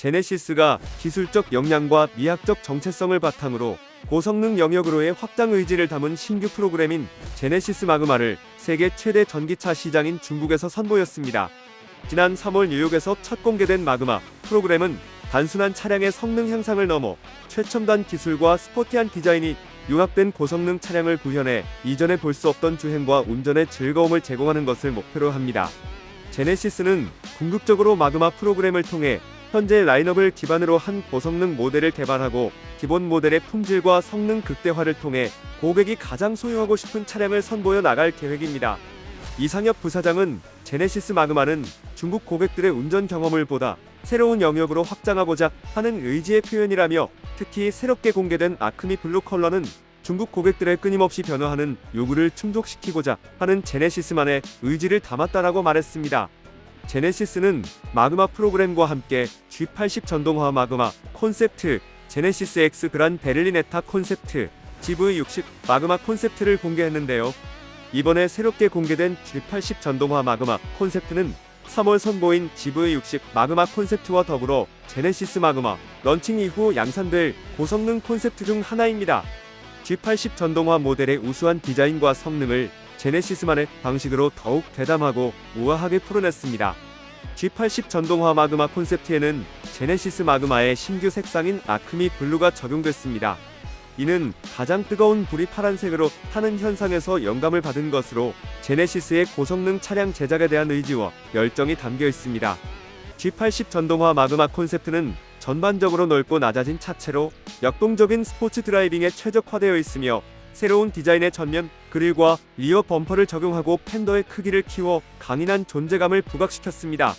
제네시스가 기술적 역량과 미학적 정체성을 바탕으로 고성능 영역으로의 확장 의지를 담은 신규 프로그램인 제네시스 마그마를 세계 최대 전기차 시장인 중국에서 선보였습니다. 지난 3월 뉴욕에서 첫 공개된 마그마 프로그램은 단순한 차량의 성능 향상을 넘어 최첨단 기술과 스포티한 디자인이 융합된 고성능 차량을 구현해 이전에 볼 수 없던 주행과 운전의 즐거움을 제공하는 것을 목표로 합니다. 제네시스는 궁극적으로 마그마 프로그램을 통해 현재 라인업을 기반으로 한 고성능 모델을 개발하고 기본 모델의 품질과 성능 극대화를 통해 고객이 가장 소유하고 싶은 차량을 선보여 나갈 계획입니다. 이상엽 부사장은 제네시스 마그마는 중국 고객들의 운전 경험을 보다 새로운 영역으로 확장하고자 하는 의지의 표현이라며 특히 새롭게 공개된 아크미 블루 컬러는 중국 고객들의 끊임없이 변화하는 요구를 충족시키고자 하는 제네시스만의 의지를 담았다라고 말했습니다. 제네시스는 마그마 프로그램과 함께 G80 전동화 마그마 콘셉트, 제네시스 X 그란 베를리네타 콘셉트, GV60 마그마 콘셉트를 공개했는데요. 이번에 새롭게 공개된 G80 전동화 마그마 콘셉트는 3월 선보인 GV60 마그마 콘셉트와 더불어 제네시스 마그마 런칭 이후 양산될 고성능 콘셉트 중 하나입니다. G80 전동화 모델의 우수한 디자인과 성능을 제네시스만의 방식으로 더욱 대담하고 우아하게 풀어냈습니다. G80 전동화 마그마 콘셉트에는 제네시스 마그마의 신규 색상인 아크미 블루가 적용됐습니다. 이는 가장 뜨거운 불이 파란색으로 타는 현상에서 영감을 받은 것으로 제네시스의 고성능 차량 제작에 대한 의지와 열정이 담겨 있습니다. G80 전동화 마그마 콘셉트는 전반적으로 넓고 낮아진 차체로 역동적인 스포츠 드라이빙에 최적화되어 있으며 새로운 디자인의 전면 그릴과 리어 범퍼를 적용하고 팬더의 크기를 키워 강인한 존재감을 부각시켰습니다.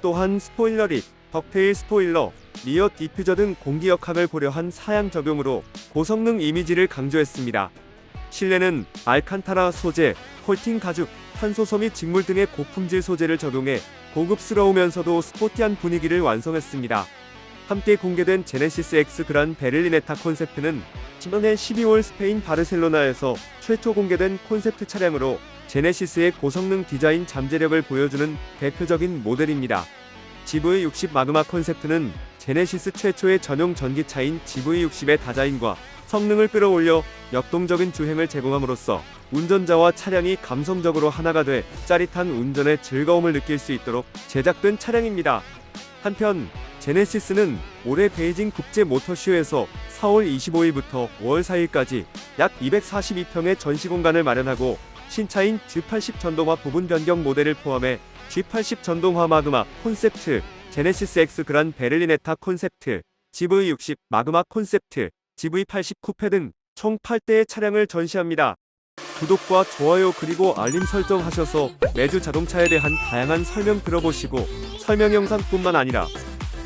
또한 스포일러릿, 덕테일 스포일러, 리어 디퓨저 등 공기 역학을 고려한 사양 적용으로 고성능 이미지를 강조했습니다. 실내는 알칸타라 소재, 홀팅 가죽, 탄소섬 및 직물 등의 고품질 소재를 적용해 고급스러우면서도 스포티한 분위기를 완성했습니다. 함께 공개된 제네시스 X 그란 베를리네타 콘셉트는 지난해 12월 스페인 바르셀로나에서 최초 공개된 콘셉트 차량으로 제네시스의 고성능 디자인 잠재력을 보여주는 대표적인 모델입니다. GV60 마그마 콘셉트는 제네시스 최초의 전용 전기차인 GV60의 디자인과 성능을 끌어올려 역동적인 주행을 제공함으로써 운전자와 차량이 감성적으로 하나가 돼 짜릿한 운전의 즐거움을 느낄 수 있도록 제작된 차량입니다. 한편 제네시스는 올해 베이징 국제 모터쇼에서 4월 25일부터 5월 4일까지 약 242평의 전시 공간을 마련하고 신차인 G80 전동화 부분 변경 모델을 포함해 G80 전동화 마그마 콘셉트, 제네시스 X 그란 베를리네타 콘셉트, GV60 마그마 콘셉트, GV80 쿠페 등 총 8대의 차량을 전시합니다. 구독과 좋아요 그리고 알림 설정 하셔서 매주 자동차에 대한 다양한 설명 들어보시고 설명 영상뿐만 아니라